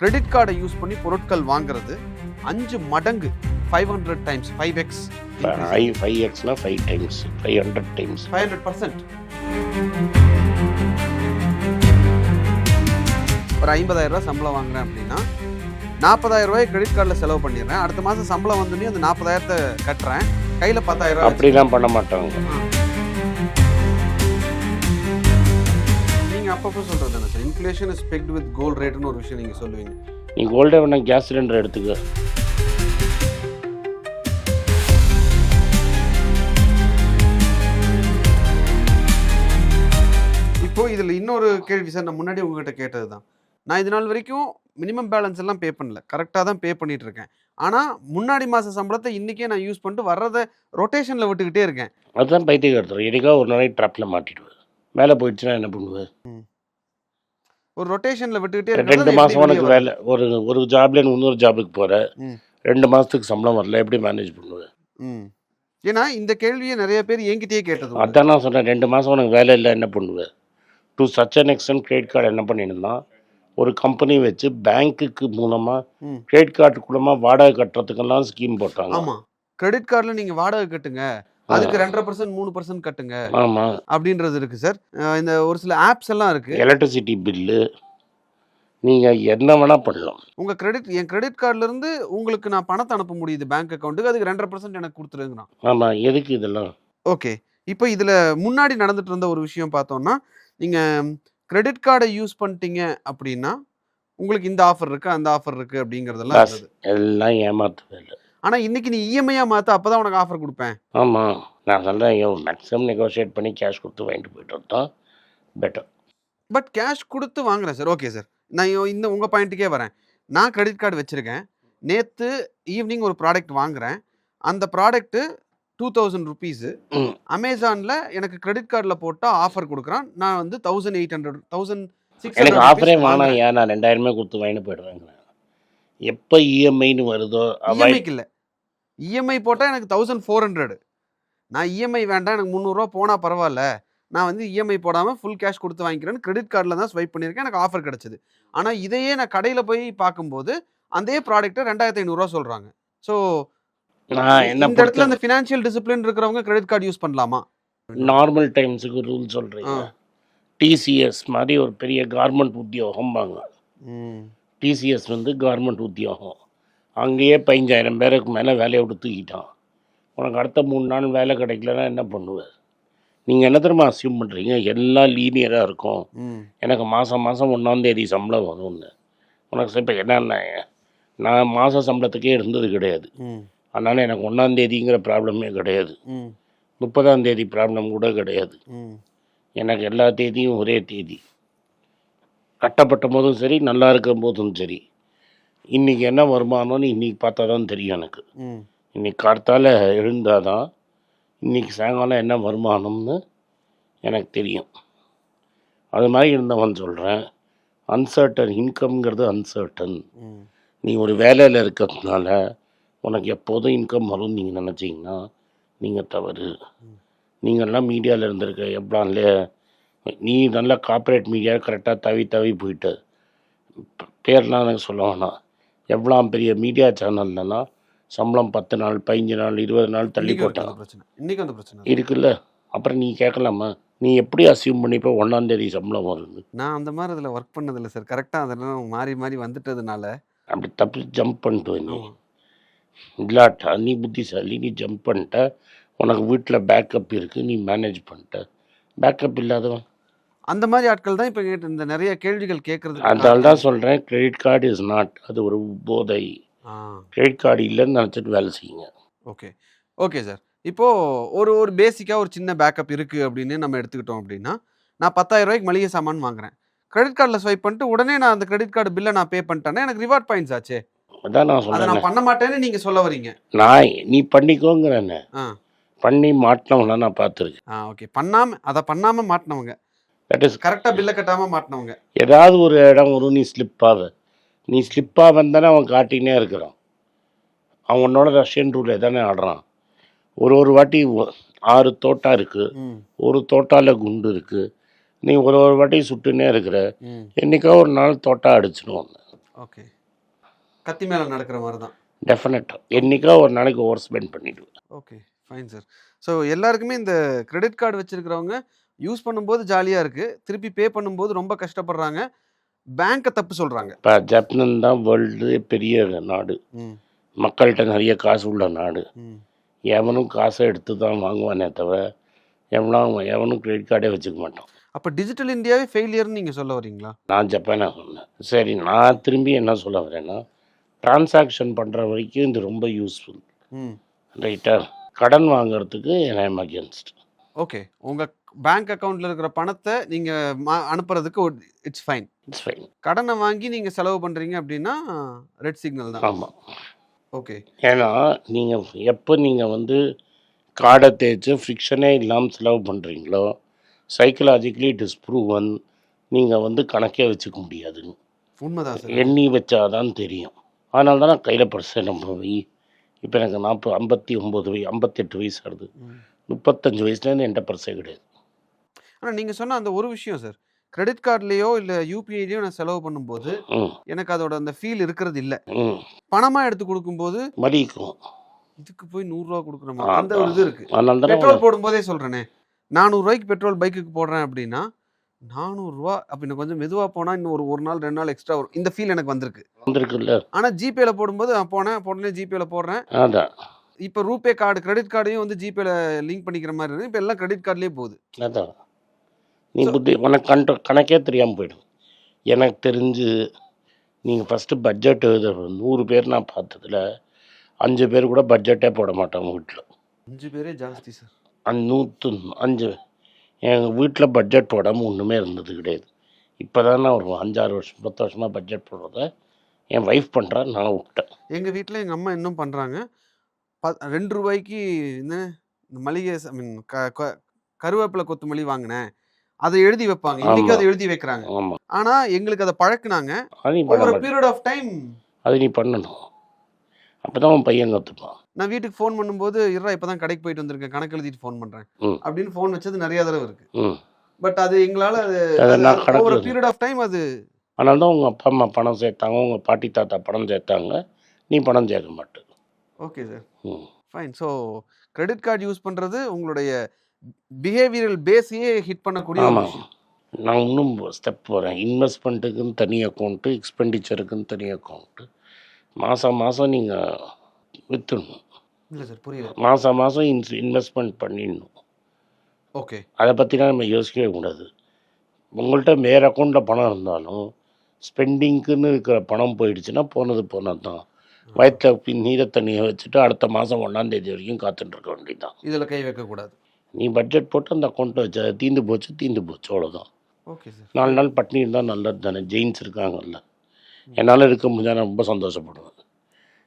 Credit கார்டை use பண்ணி பொருட்கள் வாங்குறது அஞ்சு மடங்கு five hundred times five x five எக்ஸ்னா five times five hundred times five hundred percent ஒரு ஐம்பதாயிரம் ரூபாய் சம்பளம் வாங்குறேன் அப்படின்னா நாற்பதாயிரம் ரூபாய் கிரெடிட் கார்டில் செலவு பண்ணிடுறேன். அடுத்த மாதம் சம்பளம் வந்தோடனே அந்த நாற்பதாயிரத்தை கட்டுறேன். கையில் பத்தாயிரம் ரூபாய் அப்படிலாம் பண்ண மாட்டாங்க. நீங்கள் அப்பப்போ சொல்கிறது தானே sir inflation is pegged with gold ரேட்னு ஒரு விஷயம் நீங்கள் சொல்லுவீங்க. நீ கோல்டே வேணா கேஸ் சிலிண்டர் எடுத்துக்க. இப்போ இதில் இன்னொரு கேள்வி சார் நான் முன்னாடி உங்ககிட்ட கேட்டது தான் நான் இது நாள் வரைக்கும் மினிமம் பேலன்ஸ் எல்லாம் பே பண்ணல. கரெக்டாக தான் பே பண்ணிட்டு இருக்கேன். ஆனால் முன்னாடி மாத சம்பளத்தை இன்றைக்கே நான் யூஸ் பண்ணிட்டு வர்றதை ரொட்டேஷனில் விட்டுக்கிட்டே இருக்கேன். அதுதான் பைத்தியம் எடுத்துரும் எனக்கா ஒரு நாளைக்கு ட்ராப்பில் மாட்டிடுவேன். மேலே போயிடுச்சுன்னா என்ன பண்ணுவேன்? ஒரு ரொட்டேஷனில் விட்டுக்கிட்டே ரெண்டு மாதம் உனக்கு வேலை ஒரு ஒரு ஜாப்ல இன்னொரு ஜாபுக்கு போகிற ம். ரெண்டு மாதத்துக்கு சம்பளம் வரல எப்படி மேனேஜ் பண்ணுவேன்? ஏன்னா இந்த கேள்வியை நிறைய பேர் என்கிட்டயே கேட்டது. அதான் நான் சொன்னேன் ரெண்டு மாதம் உனக்கு வேலை இல்லை என்ன பண்ணுவேன்? To such an extent credit card என்ன பண்ணியிருந்தான் ஒரு கம்பெனி வச்சு பேங்க்குக்கு மூலமாக ம். கிரெடிட் கார்டு மூலமாக வாடகை கட்டுறதுக்கெல்லாம் ஸ்கீம் போட்டாங்க. ஆமா. கிரெடிட் கார்டில் நீங்கள் வாடகை கட்டுங்க. அதுக்கு ரெண்டரை பர்சன்ட் மூணு பர்சன்ட் கட்டுங்க. அப்படின்றது இருக்கு சார் இந்த ஒரு சில ஆப்ஸ் எல்லாம் இருக்கு. எலக்ட்ரிசிட்டி பில்லு நீங்கள் என்ன வேணால் பண்ணலாம். உங்க கிரெடிட் என் கிரெடிட் கார்டுல இருந்து உங்களுக்கு நான் பணத்தை அனுப்ப முடியுது பேங்க் அக்கௌண்ட்டுக்கு அதுக்கு ரெண்டரை பர்சன்ட் எனக்கு கொடுத்துருங்கிறான் ஆமாம் எதுக்கு இதெல்லாம்? ஓகே இப்போ இதில் முன்னாடி நடந்துட்டு இருந்த ஒரு விஷயம் பார்த்தோம்னா நீங்கள் கிரெடிட் கார்டை யூஸ் பண்ணிட்டீங்க அப்படின்னா உங்களுக்கு இந்த ஆஃபர் இருக்கு அந்த ஆஃபர் இருக்கு அப்படிங்கிறதெல்லாம் எல்லாம் ஏமாத்து வேலை. ஆனால் இன்னைக்கு நீ E இஎம்ஐயா மாற்ற அப்போ தான் உனக்கு ஆஃபர் கொடுப்பேன். ஆமாம் நான் சொல்கிறேன் மேக்ஸிமம் நெகோஷியேட் பண்ணி கேஷ் கொடுத்து வாங்கிட்டு போயிட்டு பெட்டர் பட் கேஷ் கொடுத்து வாங்குறேன் சார் ஓகே சார் நான் இந்த உங்கள் பாயிண்ட்டுக்கே வரேன். நான் கிரெடிட் கார்டு வச்சுருக்கேன். நேற்று ஈவினிங் ஒரு ப்ராடக்ட் வாங்குறேன். அந்த ப்ராடக்ட்டு டூ தௌசண்ட் ருபீஸு. அமேசானில் எனக்கு கிரெடிட் கார்டில் போட்டால் ஆஃபர் கொடுக்குறான். நான் வந்து thousand eight hundred thousand six எனக்கு ஆஃபரே வேணாம் ஏன்? நான் ரெண்டாயிரமே கொடுத்து வாங்கிட்டு போயிடுவேங்க எப்போ இஎம்ஐன்னு வருதோ அவாய்ட் இஎம்ஐக்கு இல்லை. இஎம்ஐ போட்டால் எனக்கு தௌசண்ட் ஃபோர் ஹண்ட்ரட் நான் இஎம்ஐ வேண்டாம் எனக்கு முந்நூறுரூவா போனால் பரவாயில்ல. நான் வந்து இஎம்ஐ போடாமல் ஃபுல் கேஷ் கொடுத்து வாங்கிக்கிறேன்னு கிரெடிட் கார்டில் தான் ஸ்வைப் பண்ணியிருக்கேன் எனக்கு ஆஃபர் கிடச்சிது. ஆனால் இதையே நான் கடையில் போய் பார்க்கும்போது அதே ப்ராடக்ட்டை ரெண்டாயிரத்தி ஐநூறுரூவா சொல்கிறாங்க ஸோ இந்த இடத்துல அந்த ஃபினான்ஷியல் டிசிப்ளின் இருக்கிறவங்க கிரெடிட் கார்டு யூஸ் பண்ணலாமா? நார்மல் டைம்ஸுக்கு ரூல் சொல்கிறீங்க. டிசிஎஸ் மாதிரி ஒரு பெரிய கார்மெண்ட் உத்தியோகம்பாங்க ம். டிசிஎஸ் வந்து கார்மெண்ட் உத்தியோகம். அங்கேயே பதினஞ்சாயிரம் பேருக்கு மேலே வேலையை விட்டு தூக்கிட்டான். உனக்கு அடுத்த மூணு நாள் வேலை கிடைக்கலன்னா என்ன பண்ணுவேன் நீங்கள் என்ன தெரியுமா அசியூம் பண்ணுறீங்க எல்லாம் லீனியராக இருக்கும். எனக்கு மாதம் மாதம் ஒன்றாந்தேதி சம்பளம் வரும்னு. உனக்கு இப்போ என்னென்ன நான் மாத சம்பளத்துக்கே இருந்தது கிடையாது. அதனால் எனக்கு ஒன்றாந்தேதிங்கிற ப்ராப்ளமே கிடையாது. முப்பதாம் தேதி ப்ராப்ளம் கூட கிடையாது. எனக்கு எல்லா தேதியும் ஒரே தேதி. கட்டப்பட்ட போதும் சரி நல்லா இருக்கும் போதும் சரி. இன்றைக்கி என்ன வருமானம்னு இன்றைக்கி பார்த்தா தான் தெரியும் எனக்கு. இன்றைக்கி கார்த்தால எழுந்தால் தான் இன்றைக்கி சாயங்காலம் என்ன வருமானம்னு எனக்கு தெரியும். அது மாதிரி இருந்தவன் சொல்கிறேன் அன்சர்டன் இன்கம்ங்கிறது அன்சர்டன் நீ ஒரு வேலையில் இருக்கிறதுனால உனக்கு எப்போதும் இன்கம் வரும்னு நீங்கள் நினச்சிங்கன்னா நீங்கள் தவறு. நீங்கள்லாம் மீடியாவில் இருந்திருக்க எப்ளான்ல நீ நல்லா கார்ப்பரேட் மீடியா கரெக்டாக தவி தவி போயிட்டு. பேர்லாம் எனக்கு சொல்ல வேணாம். எவ்வளோ பெரிய மீடியா சேனல்லலாம் சம்பளம் பத்து நாள் பதினஞ்சு நாள் இருபது நாள் தள்ளி அந்த பிரச்சனை. இன்னைக்கு அந்த பிரச்சனை. இருக்குல்ல. அப்புறம் நீ கேட்கலாமா? நீ எப்படி அசியூம் பண்ணிப்போ ஒன்றாந்தேதி சம்பளம் வருது? நான் அந்த மாதிரி அதில் ஒர்க் பண்ணதில்லை சார் கரெக்டாக அதெல்லாம் மாறி மாறி வந்துட்டதுனால. அப்படி தப்பி ஜம்ப் பண்ணிட்டு நீ. இல்லாட்டா நீ புத்திசாலி நீ ஜம்ப் பண்ணிட்ட. உனக்கு வீட்டில் பேக்கப் இருக்குது நீ மேனேஜ் பண்ணிட்ட. பேக்கப் இல்லாதவன் அந்த மாதிரி ஆட்கள் தான் இப்போ இந்த நிறைய கேள்விகள் கேட்கறது அதனால தான் சொல்கிறேன் கிரெடிட் கார்டு இஸ் நாட் அது ஒரு போதை. கிரெடிட் கார்டு இல்லைன்னு நினச்சிட்டு வேலை செய்யுங்க. ஓகே. Okay sir. இப்போ ஒரு ஒரு பேசிக்காக ஒரு சின்ன பேக்கப் இருக்கு அப்படின்னு நம்ம எடுத்துக்கிட்டோம் அப்படின்னா நான் 10000 ரூபாய்க்கு மளிகை சாமான் வாங்குறேன். கிரெடிட் கார்டில் ஸ்வைப் பண்ணிட்டு உடனே நான் அந்த கிரெடிட் கார்டு பில்லை நான் பே பண்ணிட்டேன்னா எனக்கு ரிவார்ட் பாயிண்ட்ஸ் ஆச்சே. அதான் நான் அதை சொல்கிறேன் நான் பண்ண மாட்டேன்னு நீங்க சொல்ல வரீங்க. நான் நீ பண்ணிக்கோங்கிறேன்னு. பண்ணி மாட்டினவங்கள நான் பார்த்துருக்கேன். ஆ ஓகே. பண்ணாம அதை பண்ணாம மாட்டினவங்க. தட் இஸ் கரெக்டாக பில்லை கட்டாம மாட்டினவங்க. ஏதாவது ஒரு இடம் வரும் நீ ஸ்லிப்பாக நீ ஸ்லிப்பாக வந்தானே அவன் காட்டினே இருக்கிறான். அவன் உன்னோட ரஷ்யன் ரூலில் தானே ஆடுறான். ஒரு ஒரு வாட்டி ஆறு தோட்டா இருக்குது ஒரு தோட்டால குண்டு இருக்குது நீ ஒரு ஒரு வாட்டி சுட்டுனே இருக்கிற. என்றைக்கோ ஒரு நாள் தோட்டா அடிச்சிடும் ஓகே. கத்தி மேலே நடக்கிற மாதிரி தான் டெஃபினட்டாக என்றைக்கா ஒரு நாளைக்கு ஓவர் ஸ்பெண்ட் பண்ணிவிடுவேன் ஓகே. ஃபைன் சார் ஸோ எல்லாருக்குமே இந்த கிரெடிட் கார்டு வச்சிருக்கிறவங்க யூஸ் பண்ணும்போது ஜாலியாக இருக்குது திருப்பி பே பண்ணும்போது ரொம்ப கஷ்டப்படுறாங்க. பேங்க்கை தப்பு சொல்கிறாங்க இப்போ ஜப்பான் தான் வேர்ல்டு பெரிய நாடு. மக்கள்கிட்ட நிறைய காசு உள்ள நாடு. எவனும் காசை எடுத்து தான் வாங்குவானே தவிர எவனும் எவனும் கிரெடிட் கார்டே வச்சுக்க மாட்டான். அப்போ டிஜிட்டல் இந்தியாவே ஃபெயிலியர்னு நீங்கள் சொல்ல வரீங்களா நான் ஜப்பானா சொன்னேன் சரி நான் திரும்பி என்ன சொல்ல வரேன்னா டிரான்சாக்ஷன் பண்ணுற வரைக்கும் இது ரொம்ப யூஸ்ஃபுல் ம். ரைட்டா கடன் வாங்குறதுக்கு ஐம் அகேன்ஸ்ட் ஓகே உங்கள் பேங்க் அக்கௌண்ட்டில் இருக்கிற பணத்தை நீங்கள் மா அனுப்புறதுக்கு இட்ஸ் ஃபைன் இட்ஸ் ஃபைன் கடனை வாங்கி நீங்கள் செலவு பண்ணுறீங்க அப்படின்னா ரெட் சிக்னல் தான். ஆமாம் ஓகே ஏன்னா நீங்கள் எப்போ நீங்கள் வந்து கார்டை தேய்ச்சி ஃப்ரிக்ஷனே இல்லாமல் செலவு பண்ணுறீங்களோ சைக்கலாஜிக்கலி இட் இஸ் ப்ரூவன் நீங்கள் வந்து கணக்கே வச்சுக்க முடியாது உண்மைதான் சார். எண்ணி வச்சாதான் தெரியும். அதனால தான் நான் கையில் பர்சன் நம்ம வை இப்போ எனக்கு நாற்பது ஐம்பத்தி ஒம்பது வயசு ஐம்பத்தெட்டு வயசு ஆகுது. முப்பத்தஞ்சு வயசுலேருந்து என்கிட்ட பர்ஸே கிடையாது. ஆனால் நீங்கள் சொன்ன அந்த ஒரு விஷயம் சார். கிரெடிட் கார்ட்லேயோ இல்லை யூபிஐலையோ நான் செலவு பண்ணும்போது எனக்கு அதோட அந்த ஃபீல் இருக்கிறது இல்லை. பணமாக எடுத்து கொடுக்கும்போது மதிக்கும். இதுக்கு போய் நூறுரூவா கொடுக்குறோமா அந்த ஒரு இது இருக்கு. பெட்ரோல் போடும்போதே சொல்கிறேனே நானூறுரூவாய்க்கு பெட்ரோல் பைக்குக்கு போடுறேன் அப்படின்னா நானூறுரூவா அப்படின்னு கொஞ்சம் மெதுவாக போனால் இன்னும் ஒரு ஒரு நாள் ரெண்டு நாள் எக்ஸ்ட்ரா வரும். இந்த ஃபீல் எனக்கு வந்திருக்கு. வந்திருக்குல்ல? ஆனால் ஜிபேல போடும்போது நான் போனேன் உடனே ஜிபேல போடுறேன். அதான். இப்போ ரூபே கார்டு கிரெடிட் கார்டையும் வந்து ஜிபேல லிங்க் பண்ணிக்கிற மாதிரி இருக்கு. இப்போ எல்லாம் கிரெடிட் கார்ட்லேயே போகுது. அதான். நீ புத்தி உனக்கு கண்ட கணக்கே தெரியாமல் போயிடும். எனக்கு தெரிஞ்சு நீங்கள் ஃபஸ்ட்டு பட்ஜெட் எழுத நூறு பேர் நான் பார்த்ததுல அஞ்சு பேர் கூட பட்ஜெட்டே போட மாட்டாங்க வீட்டில் அஞ்சு பேரே ஜாஸ்தி சார் அஞ்சு நூற்று அஞ்சு எங்கள் வீட்டில் பட்ஜெட் போடாமல் ஒன்றுமே இருந்தது கிடையாது. இப்போ தான் நான் ஒரு அஞ்சாறு வருஷம் பத்து வருஷமாக பட்ஜெட் போடுறத என் ஒய்ஃப் பண்ணுறா நான் விட்டேன். எங்கள் வீட்டில் எங்கள் அம்மா இன்னும் பண்ணுறாங்க ப ரெண்டு ரூபாய்க்கு என்ன இந்த மளிகை ஐ மீன் க க- கருவேப்பிலை கொத்தமல்லி வாங்கினேன். அதை எழுதி வைப்பாங்க. இன்னைக்கு ஆமா. அதை எழுதி வைக்கிறாங்க. ஆமாம் ஆனால் எங்களுக்கு அதை பழக்குனாங்க. அது நீ பண்ண ஒரு மாட்டே. பீரியட் ஆஃப் டைம் அது நீ பண்ணணும். அப்போ தான் உன் பையன் கற்றுப்பான் நான் வீட்டுக்கு ஃபோன் பண்ணும்போது இருறா இப்போ தான் கடைக்கு போயிட்டு வந்திருக்கேன். கணக்கு எழுதிட்டு ஃபோன் பண்ணுறேன். அப்படின்னு ஃபோன் வச்சது நிறைய தடவை இருக்கு. பட் அது எங்களால் அது ஒரு பீரியட் ஆஃப் டைம் அது அதனால தான் உங்கள் அப்பா அம்மா பணம் சேர்த்தாங்க உங்கள் பாட்டி தாத்தா பணம் சேர்த்தாங்க. நீ பணம் சேர்க்க மாட்டே. Okay sir fine so credit card use பண்ணுறது உங்களுடைய பிஹேவியரல் பேஸையே ஹிட் பண்ணக்கூடிய ஆமாம். நான் இன்னும் ஸ்டெப் போகிறேன் இன்வெஸ்ட்மெண்ட்டுக்குன்னு தனி அக்கௌண்ட்டு எக்ஸ்பெண்டிச்சருக்குன்னு தனி அக்கௌண்ட்டு மாதம் மாதம் நீங்கள் விற்றுடணும் இல்லை சார் புரியல. மாதம் மாதம் இன்ஸ் இன்வெஸ்ட்மெண்ட் பண்ணிடணும். ஓகே. அதை பற்றிலாம் நம்ம யோசிக்கவே கூடாது. உங்கள்கிட்ட வேறு அக்கௌண்ட்டில் பணம் இருந்தாலும் ஸ்பெண்டிங்க்குன்னு இருக்கிற பணம் போயிடுச்சுன்னா போனது போனது தான் வயிற்றில் நீரை தண்ணியை வச்சுட்டு அடுத்த மாதம் ஒன்றாந்தேதி வரைக்கும் காத்துட்டு இருக்க வேண்டியதுதான். இதில் கை வைக்கக்கூடாது. நீ பட்ஜெட் போட்டு அந்த அக்கௌண்ட்டை வச்ச தீந்து போச்சு தீந்து போச்சு அவ்வளோதான் ஓகே சார். நாலு நாள் பட்னி இருந்தால் நல்லது தானே ஜெயின்ஸ் இருக்காங்கல்ல. என்னால் இருக்க முடிஞ்சா நான் ரொம்ப சந்தோஷப்படுவேன்.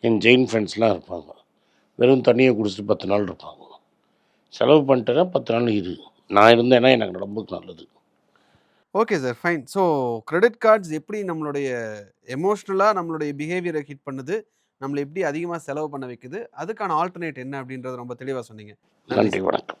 என் ஜெயின் ஃப்ரெண்ட்ஸ்லாம் இருப்பாங்க. வெறும் தண்ணியை குடிச்சிட்டு பத்து நாள் இருப்பாங்க. செலவு பண்ணிட்டேன்னா பத்து நாள் இது நான் இருந்தேன்னா எனக்கு ரொம்ப நல்லது. Okay sir fine so credit cards எப்படி நம்மளுடைய எமோஷ்னலாக நம்மளுடைய பிஹேவியரை ஹிட் பண்ணுது? நம்மளை எப்படி அதிகமாக செலவு பண்ண வைக்குது? அதுக்கான ஆல்டர்னேட் என்ன அப்படின்றத ரொம்ப தெளிவாக சொன்னீங்க. நன்றி வணக்கம்.